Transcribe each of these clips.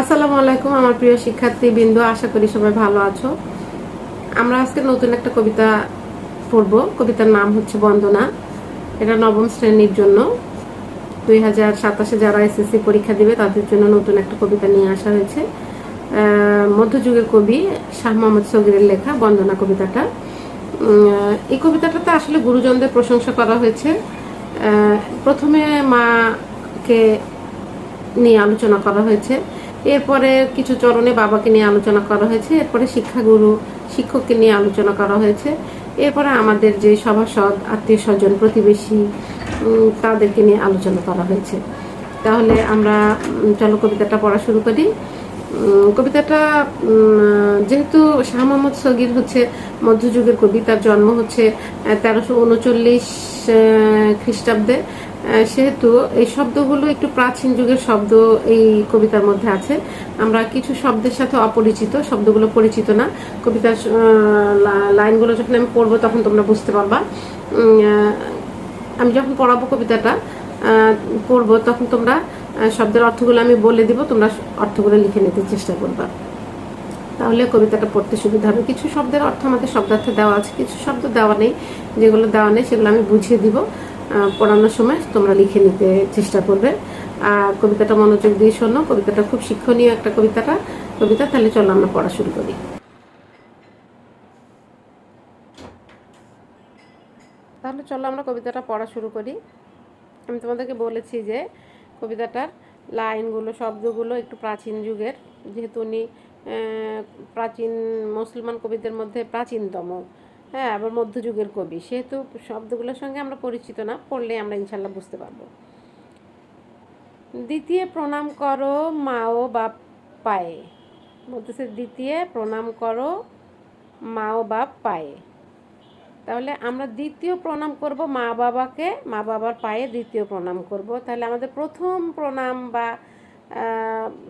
আসসালামু আলাইকুম, আমার প্রিয় শিক্ষার্থী বিন্দু আশা করি সবাই ভালো আছো। আমরা আজকে নতুন একটা কবিতা পড়ব। কবিতার নাম হচ্ছে বন্দনা। এটা নবম শ্রেণির জন্য। দুই হাজার সাতাশে যারা এসএসসি পরীক্ষা দিবে, তাদের জন্য নতুন একটা কবিতা নিয়ে আসা হয়েছে। মধ্যযুগের কবি শাহ মোহাম্মদ সগিরের লেখা বন্দনা কবিতাটা। এই কবিতাটাতে আসলে গুরুজনদের প্রশংসা করা হয়েছে। প্রথমে মাকে নিয়ে আলোচনা করা হয়েছে। এরপরে কিছু চরণে বাবাকে নিয়ে আলোচনা করা হয়েছে, এরপরে শিক্ষাগুরু শিক্ষককে নিয়ে আলোচনা করা হয়েছে, এরপরে আমাদের যে সভাসদ, আত্মীয় স্বজন, প্রতিবেশী তাদেরকে নিয়ে আলোচনা করা হয়েছে। তাহলে আমরা চলো কবিতাটা পড়া শুরু করি। কবিতাটা যেহেতু শাহ মোহাম্মদ সগির হচ্ছে মধ্যযুগের কবি, তার জন্ম হচ্ছে তেরোশো উনচল্লিশ খ্রিস্টাব্দে। সেহেতু এই শব্দগুলো একটু প্রাচীন যুগের শব্দ এই কবিতার মধ্যে আছে। আমরা কিছু শব্দের সাথে অপরিচিত, শব্দগুলো পরিচিত না। কবিতার লাইনগুলো যখন আমি পড়ব তখন তোমরা বুঝতে পারবা। আমি যখন পড়াবো কবিতাটা পড়ব তখন তোমরা শব্দের অর্থগুলো আমি বলে দিব, তোমরা অর্থগুলো লিখে নিতে চেষ্টা করবা। তাহলে কবিতাটা পড়তে সুবিধা হবে। কিছু শব্দের অর্থ আমাদের শব্দার্থে দেওয়া আছে, কিছু শব্দ দেওয়া নেই। যেগুলো দেওয়া নেই, সেগুলো আমি বুঝিয়ে দিব। পড়ানোর সময় তোমরা লিখে নিতে চেষ্টা করবে। আর কবিতাটা মনোযোগ দিয়ে শোনো। কবিতাটা খুব শিক্ষণীয় একটা কবিতাটা। কবিতা, তাহলে চলো আমরা পড়া শুরু করি। তাহলে চলো আমরা কবিতাটা পড়া শুরু করি। আমি তোমাদেরকে বলেছি যে কবিতাটার লাইনগুলো, শব্দগুলো একটু প্রাচীন যুগের। যেহেতু উনি প্রাচীন মুসলমান কবিদের মধ্যে প্রাচীনতম হ্যাঁ আবার মধ্যযুগের কবি। সেহেতু শব্দগুলোর সঙ্গে আমরা পরিচিত না, পড়লে আমরা ইনশাল্লাহ বুঝতে পারব। দ্বিতীয় প্রণাম করো মা ও বাপ পায়ে। বলতেছে, দ্বিতীয় প্রণাম করো মা ও বাপ পায়ে। তাহলে আমরা দ্বিতীয় প্রণাম করব মা বাবাকে, মা বাবার পায়ে দ্বিতীয় প্রণাম করব। তাহলে আমাদের প্রথম প্রণাম বা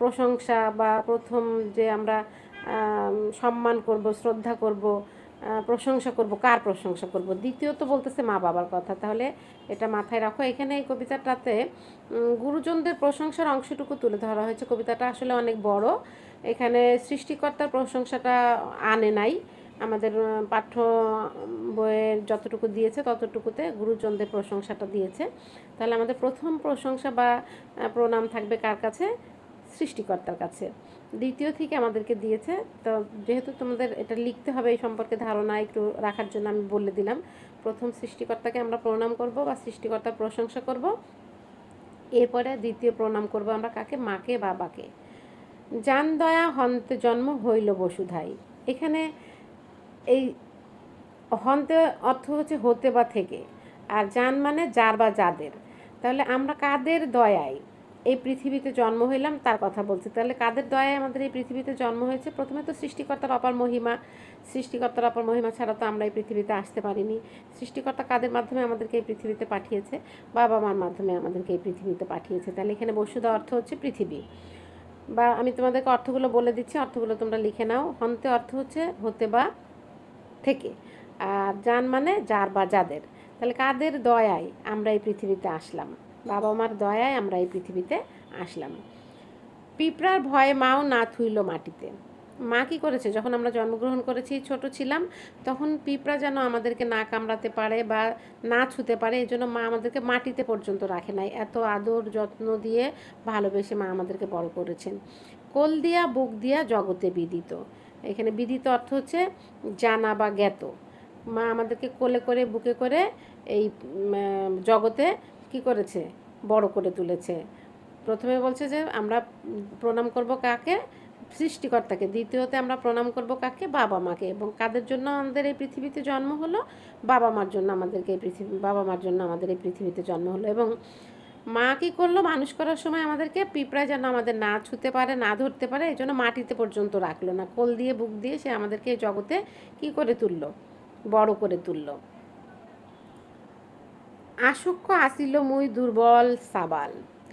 প্রশংসা বা প্রথম যে আমরা সম্মান করব, শ্রদ্ধা করব প্রশংসা করব, কার প্রশংসা করব? দ্বিতীয়ত বলতেছে মা বাবার কথা। তাহলে এটা মাথায় রাখো। এখানে এই কবিতাটাতে গুরুজনদের প্রশংসার অংশটুকু তুলে ধরা হয়েছে। কবিতাটা আসলে অনেক বড়। এখানে সৃষ্টিকর্তার প্রশংসাটা আনে নাই। আমাদের পাঠ্য বইয়ের যতটুকু দিয়েছে ততটুকুতে গুরুজনদের প্রশংসাটা দিয়েছে। তাহলে আমাদের প্রথম প্রশংসা বা প্রণাম থাকবে কার কাছে? সৃষ্টিকর্তার কাছে। দ্বিতীয় থেকে আমাদেরকে দিয়েছে, তো যেহেতু তোমাদের এটা লিখতে হবে এই সম্পর্কে ধারণা একটু রাখার জন্য আমি বলে দিলাম। প্রথম সৃষ্টিকর্তাকে আমরা প্রণাম করব বা সৃষ্টিকর্তার প্রশংসা করব। এরপরে দ্বিতীয় প্রণাম করব আমরা কাকে? মাকে, বাবাকে। জান দয়া হন্তে জন্ম হইল বসুধাই। এখানে এই হন্তে অর্থ হচ্ছে হতে বা থেকে। আর যান মানে যার বা যাদের। তাহলে আমরা কাদের দয়ায় এই পৃথিবীতে জন্ম হইলাম তার কথা বলছি। তাহলে কাদের দয়ায় আমাদের এই পৃথিবীতে জন্ম হয়েছে? প্রথমে তো সৃষ্টিকর্তার অপার মহিমা। সৃষ্টিকর্তার অপার মহিমা ছাড়া তো আমরা এই পৃথিবীতে আসতে পারিনি। সৃষ্টিকর্তা কাদের মাধ্যমে আমাদেরকে এই পৃথিবীতে পাঠিয়েছে? বাবা মার মাধ্যমে আমাদেরকে এই পৃথিবীতে পাঠিয়েছে। তাহলে এখানে বসুধা অর্থ হচ্ছে পৃথিবী। বা আমি তোমাদেরকে অর্থগুলো বলে দিচ্ছি। অর্থগুলো তোমরা লিখে নাও। হন্তে অর্থ হচ্ছে হতে বা থেকে। আর যান মানে যার বা যাদের। তাহলে কাদের দয়ায় আমরা এই পৃথিবীতে আসলাম? বাবা মার দয়ায় আমরা এই পৃথিবীতে আসলাম। পিঁপড়ার ভয়ে মাও না থুইল মাটিতে। মা কি করেছে? যখন আমরা জন্মগ্রহণ করেছি, ছোট ছিলাম, তখন পিঁপড়া যেন আমাদেরকে না কামড়াতে পারে বা না ছুতে পারে, এই জন্য মা আমাদেরকে মাটিতে পর্যন্ত রাখে নাই। এত আদর যত্ন দিয়ে ভালোবেসে মা আমাদেরকে বড় করেছেন। কোল দিয়া, বুক দিয়া জগতে বিদিত। এখানে বিদিত অর্থ হচ্ছে জানা বা জ্ঞাত। মা আমাদেরকে কোলে করে, বুকে করে এই জগতে কি করেছে? বড় করে তুলেছে। প্রথমে বলছে যে আমরা প্রণাম করব কাকে? সৃষ্টিকর্তাকে। দ্বিতীয়তে আমরা প্রণাম করব কাকে? বাবা মাকে। এবং কাদের জন্য আমাদের এই পৃথিবীতে জন্ম হলো? বাবা মার জন্য আমাদেরকে এই পৃথিবী, বাবা মার জন্য আমাদের এই পৃথিবীতে জন্ম হলো। এবং মা কি করল মানুষ করার সময় আমাদেরকে পিঁপড়া যেন আমাদের না ছুতে পারে, না ধরতে পারে, এই জন্য মাটিতে পর্যন্ত রাখল না। কোল দিয়ে, বুক দিয়ে সে আমাদেরকে জগতে কি করে তুললো? বড় করে তুললো। আসক্ষ আসিল মুই দুর্বল, সাবাল।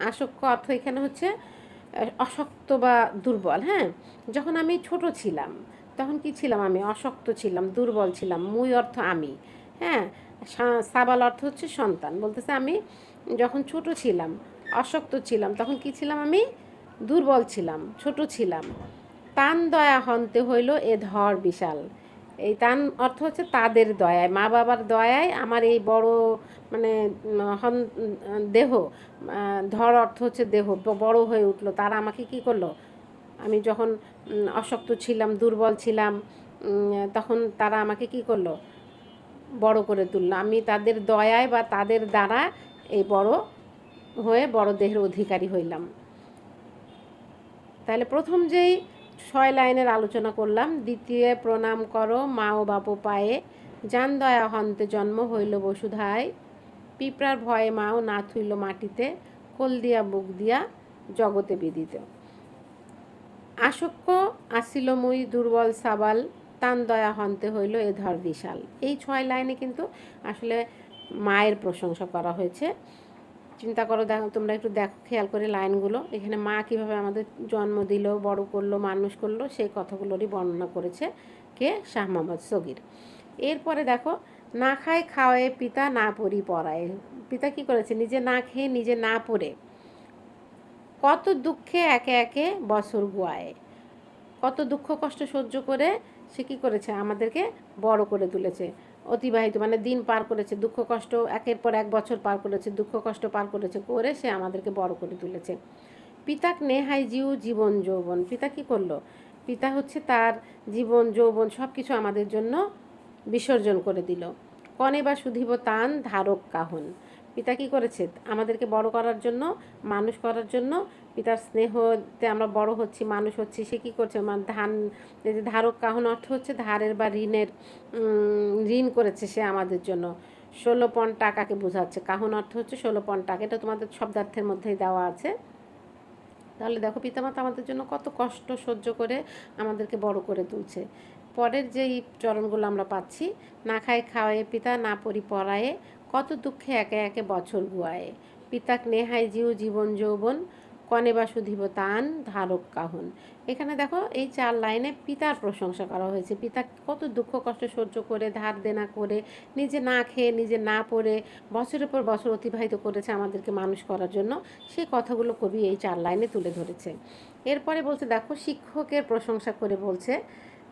আসক্ষ অর্থ এখানে হচ্ছে অশক্ত বা দুর্বল হ্যাঁ? যখন আমি ছোট ছিলাম, তখন কি ছিলাম আমি? অশক্ত ছিলাম, দুর্বল ছিলাম, মুই অর্থ আমি হ্যাঁ? সাবাল অর্থ হচ্ছে সন্তান। বলতেছে আমি যখন ছোট ছিলাম অশক্ত ছিলাম, তখন কি ছিলাম আমি? দুর্বল ছিলাম, ছোট ছিলাম। তান দয়া হন্তে হইল এ ধর বিশাল। এই তান অর্থ হচ্ছে তাদের দয়ায়, মা বাবার দয়ায় আমার এই বড় মানে হন, দেহ, ধর অর্থ হচ্ছে দেহ, বড় হয়ে উঠল। তারা আমাকে কি করল? আমি যখন অশক্ত ছিলাম, দুর্বল ছিলাম তখন তারা আমাকে কি করল? বড় করে তুললো। আমি তাদের দয়ায় বা তাদের দ্বারা এই বড় হয়ে বড় দেহের অধিকারী হইলাম। তাহলে প্রথম যেই ছয় লাইনের আলোচনা করলাম, দ্বিতীয় প্রণাম করো, মা ও বাপু পায়ে জান দয়া হন্তে জন্ম হইল বসুধায়। পিঁপড়ার ভয়ে মাও না থুইল মাটিতে কোল দিয়া, বুক দিয়া জগতে বিদিত। আসক্য আসিল মুই দুর্বল সাবাল তান দয়া হন্তে হইল এ ধর বিশাল। এই ছয় লাইনে কিন্তু আসলে মায়ের প্রশংসা করা হয়েছে। চিন্তা করো, দেখো, তোমরা একটু দেখো, খেয়াল করে লাইনগুলো। এখানে মা কীভাবে আমাদের জন্ম দিল, বড় করল, মানুষ করল, সেই কথাগুলোরই বর্ণনা করেছে কে? শাহ মোহাম্মদ সগির। এরপরে দেখো, না খায়, খাওয়ায়, পিতা না পড়ি পড়ায় পিতা কি করেছে? নিজে না খেয়ে, নিজে না পড়ে। কত দুঃখে একে একে বছর গুয়ায়। কত দুঃখ কষ্ট সহ্য করে সে কী করেছে? আমাদেরকে বড় করে তুলেছে। অতিবাহিত মানে দিন পার করেছে, দুঃখ, কষ্ট, একের পর এক বছর পার করেছে, দুঃখ, কষ্ট পার করেছে করে সে আমাদেরকে বড় করে তুলেছে। পিতাক নেহাই জিউ জীবন যৌবন। পিতা কি করল? পিতা হচ্ছে তার জীবন, যৌবন সব কিছু আমাদের জন্য বিসর্জন করে দিল। কনে বা শুধিব তান ধারক কাহন। পিতা কি করেছে? আমাদেরকে বড় করার জন্য, মানুষ করার জন্য পিতার স্নেহতে আমরা বড় হচ্ছি, মানুষ হচ্ছি। সে কী করছে? মানে ধান, এই যে ধারক কাহন অর্থ হচ্ছে ধারের বা ঋণের ঋণ করেছে সে আমাদের জন্য। ষোলো পন টাকাকে বোঝাচ্ছে। কাহন অর্থ হচ্ছে ষোলো পন টাকা। এটা তোমাদের শব্দার্থের মধ্যেই দেওয়া আছে। তাহলে দেখো, পিতামাতা আমাদের জন্য কত কষ্ট সহ্য করে আমাদেরকে বড় করে তুলছে। পরের যেই চরণগুলো আমরা পাচ্ছি, না খায় খাওয়ায়ে পিতা, না পরি পড়ায়ে কত দুঃখে একে একে বছর গুয়ায়ে। পিতাক নেহাই জিউ জীবন যৌবন, কনে বা শুধিব তান ধারক কাহন। এখানে দেখো, এই চার লাইনে পিতার প্রশংসা করা হয়েছে। পিতা কত দুঃখ কষ্ট সহ্য করে, ধার দেনা করে, নিজে না খেয়ে, নিজে না পড়ে, বছরের পর বছর অতিবাহিত করেছে আমাদেরকে মানুষ করার জন্য। সেই কথাগুলো কবি এই চার লাইনে তুলে ধরেছে। এরপরে বলছে, দেখো, শিক্ষকের প্রশংসা করে বলছে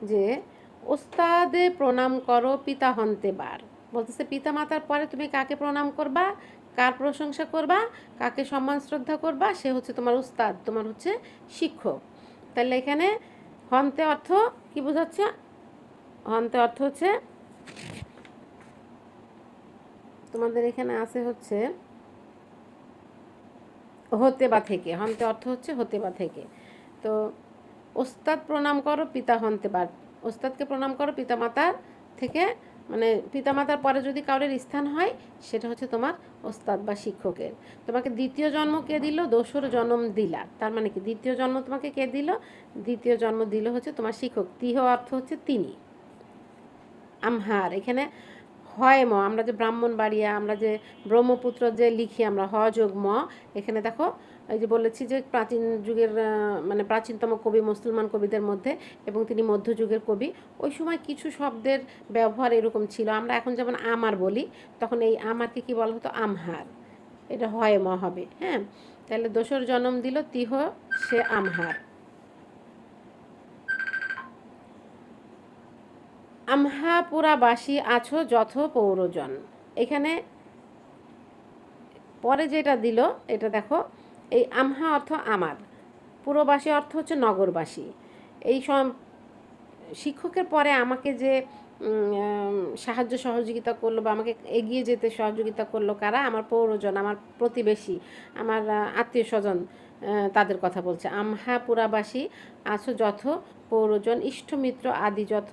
যে, ওস্তাদে প্রণাম করো পিতা হন্তে বার। বলতেছে পিতা মাতার পরে তুমি কাকে প্রণাম করবা? কার প্রশংসা করবা? কাকে সম্মান শ্রদ্ধা করবা? সে হচ্ছে তোমার উস্তাদ, তোমার হচ্ছে শিক্ষক। তাহলে এখানে হন্তে অর্থ কি বোঝাচ্ছে? হন্তে অর্থ হচ্ছে, তোমাদের এখানে আছে হচ্ছে, হতে বা থেকে। হন্তে অর্থ হচ্ছে হতে বা থেকে। তো ওস্তাদ প্রণাম করো, পিতা হন্তে বা ওস্তাদকে প্রণাম করো, পিতামাতার থেকে মানে পিতামাতার পরে যদি কারোর স্থান হয়, সেটা হচ্ছে তোমার ওস্তাদ বা শিক্ষকের। তোমাকে দ্বিতীয় জন্ম কে দিল? দোসর জন্ম দিলা। তার মানে কি? দ্বিতীয় জন্ম তোমাকে কে দিল? দ্বিতীয় জন্ম দিল হচ্ছে তোমার শিক্ষক। তিহ অর্থ হচ্ছে তিনি। আমহার। এখানে হয় ম। আমরা যে ব্রাহ্মণ বাড়িয়া আমরা যে ব্রহ্মপুত্র যে লিখি আমরা হ যোগ ম। এখানে দেখো এই যে বলেছি যে প্রাচীন যুগের মানে প্রাচীনতম কবি মুসলমান কবিদের মধ্যে এবং তিনি মধ্যযুগের কবি, ওই সময় কিছু শব্দের ব্যবহার এরকম ছিল। আমরা এখন যেমন আমার বলি, তখন এই আমারকে কি বলা হতো? আমহার। এটা হয় ম হবে হ্যাঁ? তাহলে দোসর জন্ম দিল, তিহ, সে আমহার। আমহাপুরাবাসী আছো যথ পৌরজন। এখানে পরে যেটা দিল, এটা দেখো এই আমহা অর্থ আমার। পুরবাসী অর্থ হচ্ছে নগরবাসী। এই শিক্ষকের পরে আমাকে যে সাহায্য সহযোগিতা করল বা আমাকে এগিয়ে যেতে সহযোগিতা করল কারা? আমার পৌরজন, আমার প্রতিবেশী, আমার আত্মীয় স্বজন তাদের কথা বলছে। আমহা পুরাবাসী আছো যথ, পৌরজন ইষ্টমিত্র আদি যথ,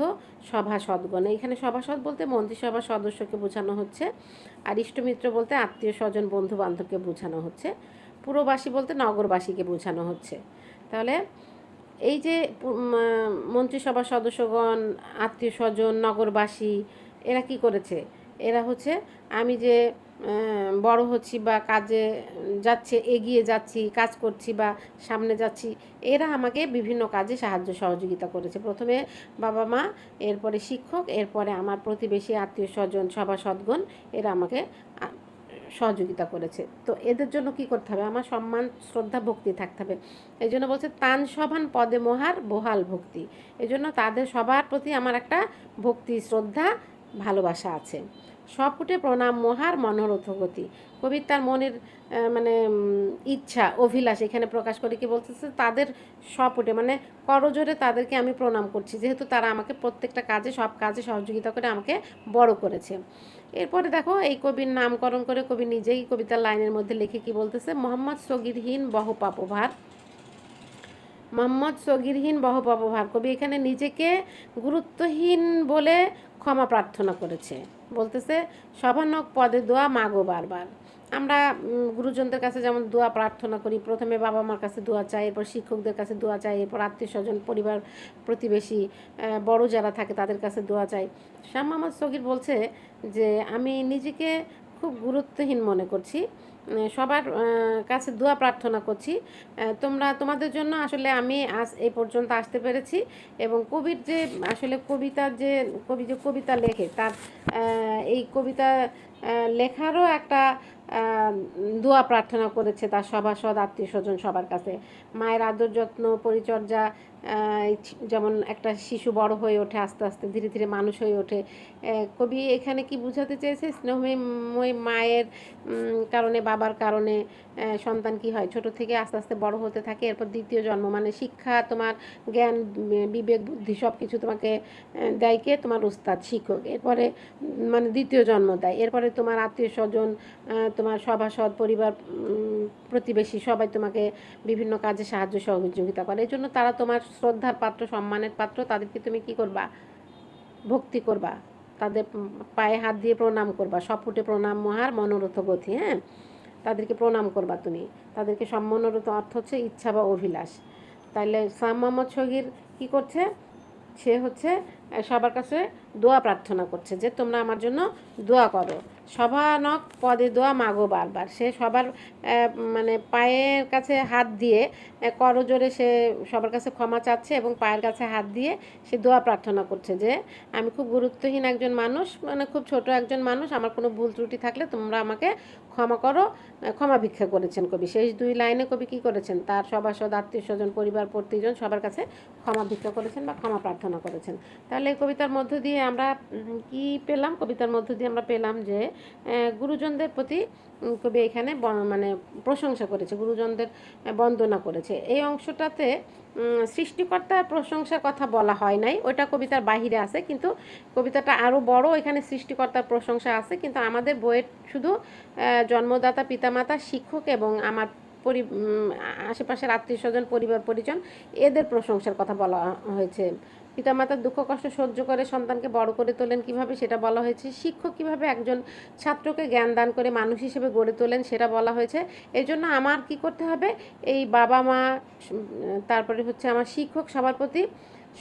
সভাসদগণ। এইখানে সভাসদ বলতে মন্ত্রিসভার সদস্যকে বোঝানো হচ্ছে আর ইষ্টমিত্র বলতে আত্মীয় স্বজন বন্ধু বান্ধবকে বোঝানো হচ্ছে। পুরবাসী বলতে নগরবাসীকে বোঝানো হচ্ছে। তাহলে এই যে মন্ত্রিসভার সদস্যগণ আত্মীয় স্বজন নগরবাসী, এরা কি করেছে? এরা হচ্ছে, আমি যে বড় হচ্ছি বা কাজে যাচ্ছে, এগিয়ে যাচ্ছি, কাজ করছি বা সামনে যাচ্ছি, এরা আমাকে বিভিন্ন কাজে সাহায্য সহযোগিতা করেছে। প্রথমে বাবা মা, এরপরে শিক্ষক, এরপরে আমার প্রতিবেশী আত্মীয় স্বজন সভাসদগণ, এরা আমাকে সহযোগিতা করেছে। তো এদের জন্য কি করতে হবে? আমার সম্মান, শ্রদ্ধা, ভক্তি থাকতে হবে। এই জন্য বলছে, তান সভান পদে মোহার বহাল ভক্তি। এই জন্য তাদের সবার প্রতি আমার একটা ভক্তি, শ্রদ্ধা, ভালোবাসা আছে। সপুটে প্রণাম, মহার মনোরথ গতি কবি তার মনের মানে ইচ্ছা, অভিলাষ এখানে প্রকাশ করে কি বলতেছে, তাদের সপুটে মানে করজোরে তাদেরকে আমি প্রণাম করছি, যেহেতু তারা আমাকে প্রত্যেকটা কাজে, সব কাজে সহযোগিতা করে আমাকে বড় করেছে। এরপরে দেখো, এই কবির নামকরণ করে কবি নিজেই কবিতার লাইনের মধ্যে লিখে কি বলতেছে, মোহাম্মদ সগিরহীন বহ পাপভার মোহাম্মদ সগিরহীন বহ পাপভার কবি এখানে নিজেকে গুরুত্বহীন বলে ক্ষমা প্রার্থনা করেছে। বলতেছে সভানক পদে দোয়া মাগো বারবার। আমরা গুরুজনদের কাছে যেমন দোয়া প্রার্থনা করি, প্রথমে বাবা মার কাছে দোয়া চাই, এরপর শিক্ষকদের কাছে দোয়া চাই, এরপর আত্মীয় স্বজন, পরিবার প্রতিবেশী বড় যারা থাকে তাদের কাছে দোয়া চাই। শাহ মোহাম্মদ সগির বলছে যে, আমি নিজেকে খুব গুরুত্বহীন মনে করছি। সবার কাছে দোয়া প্রার্থনা করছি। তোমরা, তোমাদের জন্য আসলে আমি আজ এই পর্যন্ত আসতে পেরেছি এবং কবির যে, আসলে কবিতার যে, কবি যে কবিতা লেখে, তার এই কবিতা লেখারও একটা দোয়া প্রার্থনা করেছে তার সভাসদ, আত্মীয় স্বজন সবার কাছে। মায়ের আদর যত্ন, পরিচর্যা যেমন একটা শিশু বড় হয়ে ওঠে, আস্তে আস্তে ধীরে ধীরে মানুষ হয়ে ওঠে। কবি এখানে কি বোঝাতে চেয়েছে? স্নেহময় মায়ের কারণে বাবার কারণে সন্তান কি হয়? ছোট থেকে আস্তে আস্তে বড় হতে থাকে, এরপর দ্বিতীয় জন্ম মানে শিক্ষা, তোমার জ্ঞান বিবেক, বুদ্ধি সব কিছু তোমাকে দেয় কে? তোমার উস্তাদ, শিক্ষক। এরপরে মানে দ্বিতীয় জন্ম দেয়। এরপরে তোমার আত্মীয় স্বজন তোমার সভাসদ, পরিবার প্রতিবেশী সবাই তোমাকে বিভিন্ন কাজে সাহায্য, সহযোগিতা করে। এই জন্য তারা তোমার শ্রদ্ধার পাত্র, সম্মানের পাত্র। তাদেরকে তুমি কি করবা? ভক্তি করবা। তাদের পায়ে হাত দিয়ে প্রণাম করবা। সপুটে প্রণাম, মহার মনোরথ গতি হ্যাঁ? তাদেরকে প্রণাম করবা তুমি। তাদেরকে সম্মানরত অর্থ হচ্ছে ইচ্ছা বা অভিলাষ। তাইলে সাম মোহাম্মদ শহীর কী করছে? সে হচ্ছে সবার কাছে দোয়া প্রার্থনা করছে যে তোমরা আমার জন্য দোয়া করো। সভানক পদে দোয়া মাগো বারবার। সে সবার মানে পায়ের কাছে হাত দিয়ে করজোরে সে সবার কাছে ক্ষমা চাচ্ছে এবং পায়ের কাছে হাত দিয়ে সে দোয়া প্রার্থনা করছে যে আমি খুব গুরুত্বহীন একজন মানুষ মানে খুব ছোট একজন মানুষ, আমার কোনো ভুল ত্রুটি থাকলে তোমরা আমাকে ক্ষমা করো। ক্ষমা ভিক্ষা করেছেন কবি। শেষ দুই লাইনে কবি কী করেছেন? তার সভাসদ, আত্মীয় স্বজন, পরিবার, প্রতিজন সবার কাছে ক্ষমা ভিক্ষা করেছেন বা ক্ষমা প্রার্থনা করেছেন। তাহলে কবিতার মধ্য দিয়ে আমরা কি পেলাম? কবিতার মধ্য দিয়ে আমরা পেলাম যে গুরুজনদের প্রতি কবি এখানে মানে প্রশংসা করেছে, গুরুজনদের বন্দনা করেছে। এই অংশটাতে সৃষ্টিকর্তার প্রশংসার কথা বলা হয় নাই ওটা কবিতার বাহিরে আছে, কিন্তু কবিতাটা আরও বড়, এখানে সৃষ্টিকর্তার প্রশংসা আছে, কিন্তু আমাদের বইয়ের শুধু জন্মদাতা, পিতামাতা, শিক্ষক এবং আমার পরি আশেপাশের আত্মীয় স্বজন পরিবার, পরিজন, এদের প্রশংসার কথা বলা হয়েছে। পিতামাতার দুঃখ কষ্ট সহ্য করে সন্তানকে বড় করে তোলেন। কীভাবে সেটা বলা হয়েছে? শিক্ষক কীভাবে একজন ছাত্রকে জ্ঞান দান করে মানুষ হিসেবে গড়ে তোলেন সেটা বলা হয়েছে। এই জন্য আমার কি করতে হবে? এই বাবা মা তারপরে হচ্ছে আমার শিক্ষক সবার প্রতি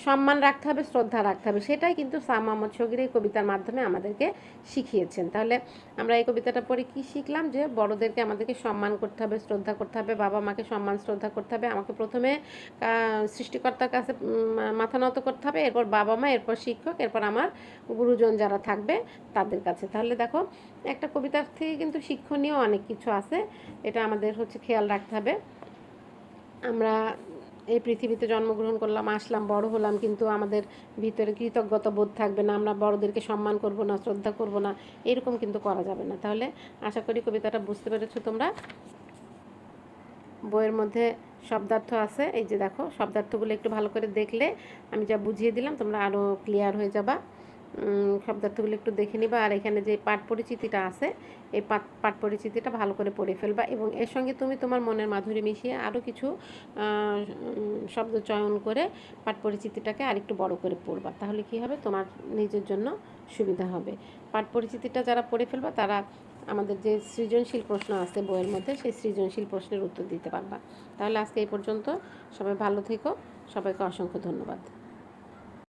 সম্মান রাখতে হবে, শ্রদ্ধা রাখতে হবে। সেটাই কিন্তু সাম মোহাম্মদ শগির এই কবিতার মাধ্যমে আমাদেরকে শিখিয়েছেন। তাহলে আমরা এই কবিতাটা পড়ে কি শিখলাম? যে বড়দেরকে আমাদেরকে সম্মান করতে হবে, শ্রদ্ধা করতে হবে, বাবা মাকে সম্মান, শ্রদ্ধা করতে হবে, আমাকে প্রথমে সৃষ্টিকর্তার কাছে মাথা নত করতে হবে, এরপর বাবা মা, এরপর শিক্ষক, এরপর আমার গুরুজন যারা থাকবে তাদের কাছে। তাহলে দেখো, একটা কবিতার থেকে কিন্তু শিক্ষণীয় অনেক কিছু আছে। এটা আমাদের হচ্ছে খেয়াল রাখতে হবে। আমরা এই পৃথিবীতে জন্মগ্রহণ করলাম, আসলাম, বড় হলাম, কিন্তু আমাদের ভিতরে কৃতজ্ঞতা বোধ থাকবে না, আমরা বড়দেরকে সম্মান করব না, শ্রদ্ধা করব না, এরকম কিন্তু করা যাবে না। তাহলে আশা করি কবিতাটা বুঝতে পেরেছ তোমরা? বইয়ের মধ্যে শব্দার্থ আছে, এই যে দেখো, শব্দার্থগুলো একটু ভালো করে দেখলে আমি যা বুঝিয়ে দিলাম, তোমরা আরও ক্লিয়ার হয়ে যাবা। শব্দার্থগুলো একটু দেখে নিবা। আর এখানে যে পাঠ পরিচিতিটা আছে, এই পাঠ পরিচিতিটা ভালো করে পড়ে ফেলবা এবং এর সঙ্গে তুমি তোমার মনের মাধুরী মিশিয়ে আরও কিছু শব্দ চয়ন করে পাঠ পরিচিতিটাকে আরেকটু বড় করে পড়বা। তাহলে কি হবে? তোমার নিজের জন্য সুবিধা হবে। পাঠ পরিচিতিটা যারা পড়ে ফেলবা, তারা আমাদের যে সৃজনশীল প্রশ্ন আছে বইয়ের মধ্যে, সেই সৃজনশীল প্রশ্নের উত্তর দিতে পারবা। তাহলে আজকে এই পর্যন্ত সবাই ভালো থেকো। সবাইকে অসংখ্য ধন্যবাদ।